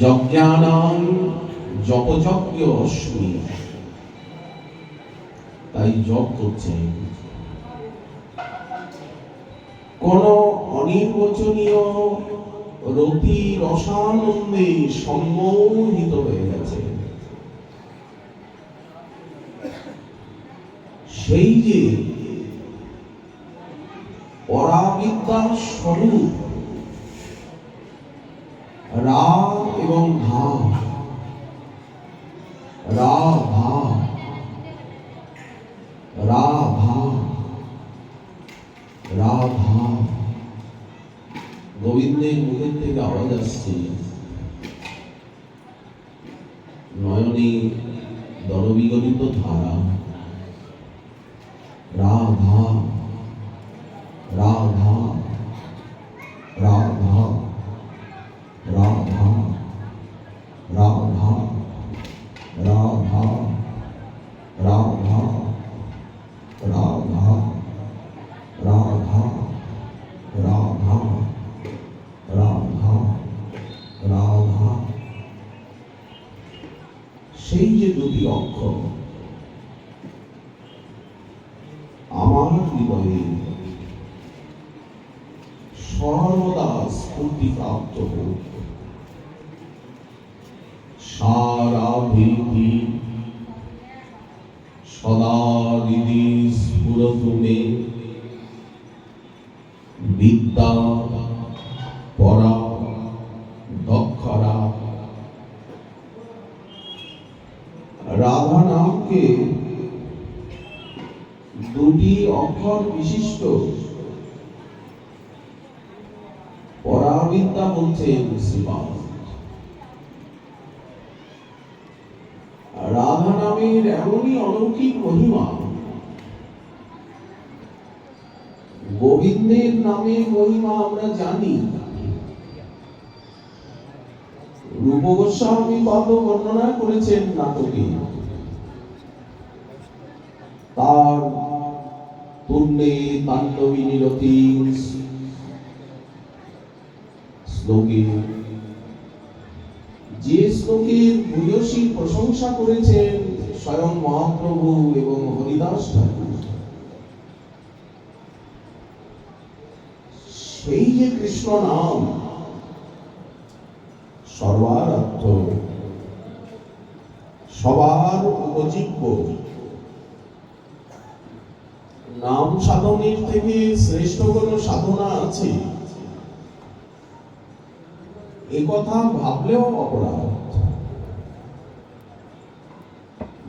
যজ্ঞানাং জপযজ্ঞ অশ্মি তাই জপ করছে। কোন অনির্বচনীয় রতি রসানন্দে সম্মোহিত হয়ে গেছে। সেই যে পরাবিদ্যার স্বরূপ রাগ এবং ভাব। রাগ ভাব রাগ ভাব রাগ ভাব গোবিন্দের মুখের থেকে আওয়াজ আসছে। নয়নে দরবিগণিত ধারা। রাধা রাধা সেই যে দুটি অক্ষর, আমার হৃদয়ে সর্বদা স্ফূর্তি প্রাপ্ত হোক সারা ভীতি সদা দিদি বিদ্যা দুটি অক্ষর বিশিষ্ট। পরাবিদ্যা শ্রীমান রাধা নামের এমনই অলৌকিক মহিমা। গোবিন্দের নামের মহিমা আমরা জানি। রূপ গোস্বামী পাদ বর্ণনা করেছেন নাটকে। তার তাণ্ডবী নিরতি শ্লোকে, যে শ্লোকের ভূয়সী প্রশংসা করেছেন স্বয়ং মহাপ্রভু এবং হরিদাস ঠাকুর, সেই যে কৃষ্ণ নাম সর্বারাধ্য সবার উপজীব্য নাম সাধনের থেকে শ্রেষ্ঠ কোনো সাধনা আছে? এ কথা ভাবলেও অপরাধ।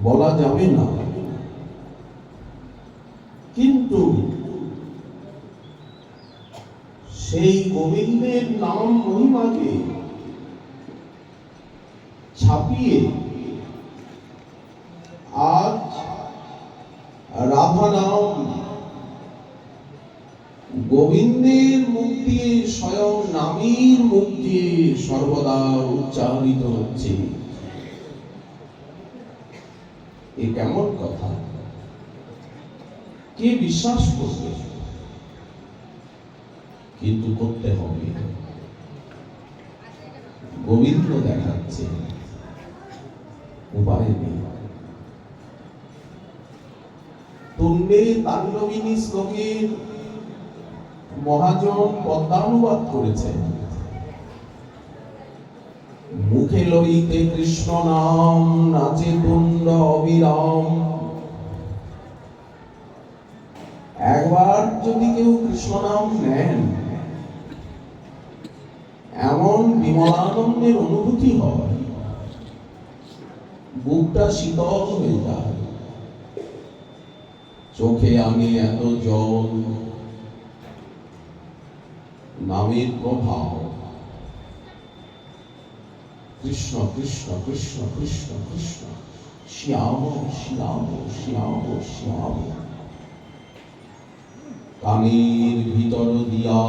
বলা যাবে না। কিন্তু সেই গোবিন্দের নাম মহিমাকে ছাপিয়ে আজ রাধা নাম গোবিন্দের দিয়ে স্বয়ং নামীর দিয়ে সর্বদা উচ্চারিত হচ্ছে। এ কেমন কথা? কে বিশ্বাস করবে? কিন্তু করতে হবে। গোবিন্দ দেখাচ্ছে। উপায় নেই। তুণ্ডে তাণ্ডবিনী শ্লোকের মহাজন পদ্মানুবাদ করেছেন। মুখে লইতে কৃষ্ণ নাম, নাচে তুণ্ড অবিরাম। একবার যদি কেউ কৃষ্ণ নাম নেন, এমন বিমলানন্দের অনুভূতি হয় বুকটা শীতল হয়ে যায়। চোখে আমি এত জল নামের প্রভাব কৃষ্ণ কৃষ্ণ কৃষ্ণ কৃষ্ণ কৃষ্ণ। শ্যাম শ্যাম শ্যাম শ্যাম। কানের ভিতর দিয়া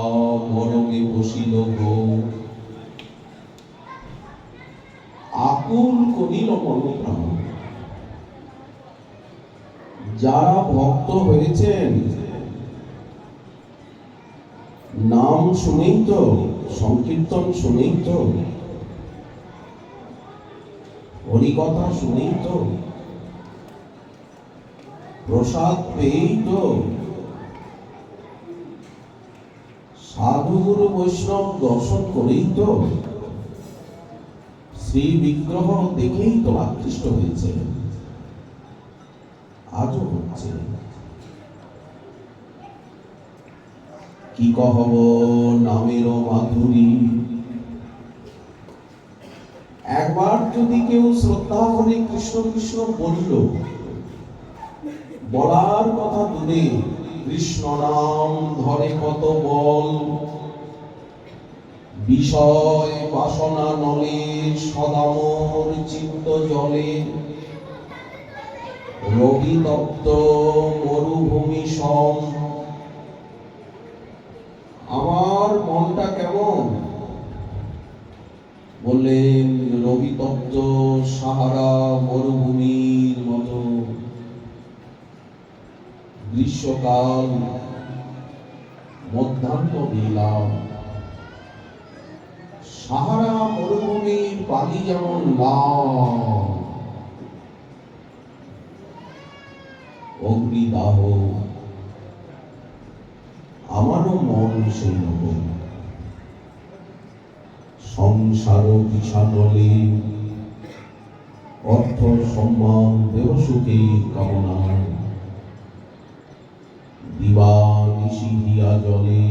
মরমে বসিল আকুল করিল মনোপ্রাণ। যারা ভক্ত হয়েছেন নাম শুনেই তো, সংকীর্তন শুনেই তো হরিকথা শুনেই তো, প্রসাদ পেয়েই তো। সাধুগুরু বৈষ্ণব দর্শন করেই তো, শ্রী বিগ্রহ দেখেই তো আকৃষ্ট হয়েছে। আজও হচ্ছে। কি কহব নামের মাধুরী। একবার যদি কেউ শ্রদ্ধা করে কৃষ্ণ কৃষ্ণ বলল, বলার কথা দূরে কৃষ্ণ নাম ধরে কত বল। বিষয় বাসনা নলে সদামর চিত্ত জলে। রবি তপ্ত মরুভূমি সম আমার মনটা কেমন বললেন রবি তপ্ত সাহারা মরুভূমির মতো। গ্রীষ্মকাল, মধ্যাহ্ন বেলা সাহারা মরুভূমির পানি যেমন অগ্নিদাহ। আমারও মন রকম। সংসার বিছানলে অর্থ সম্মান দেহ সুখের কামনা। দিবা নিশি দিয়া জলে